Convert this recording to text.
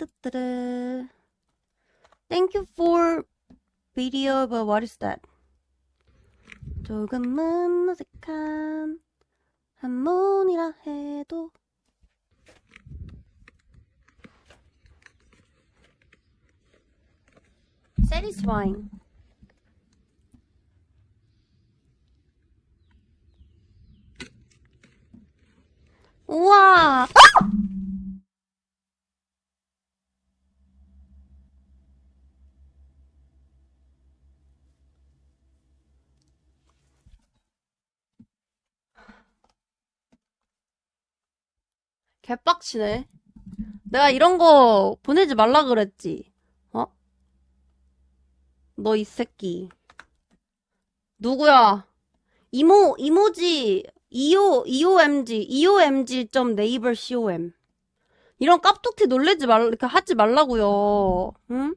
뚜뚜뚜뚜뚜뚜. Thank you for video, but what is that? 조금은 어색한 한문이라 해도 satisfying. 개빡치네. 내가 이런 거 보내지 말라 그랬지. 어? 너 이 새끼. 누구야? 이모, 이모지, EO, EOMG, EOMG.naver.com. 이런 깝툭티 놀래지 말, 이렇게 하지 말라고요. 응?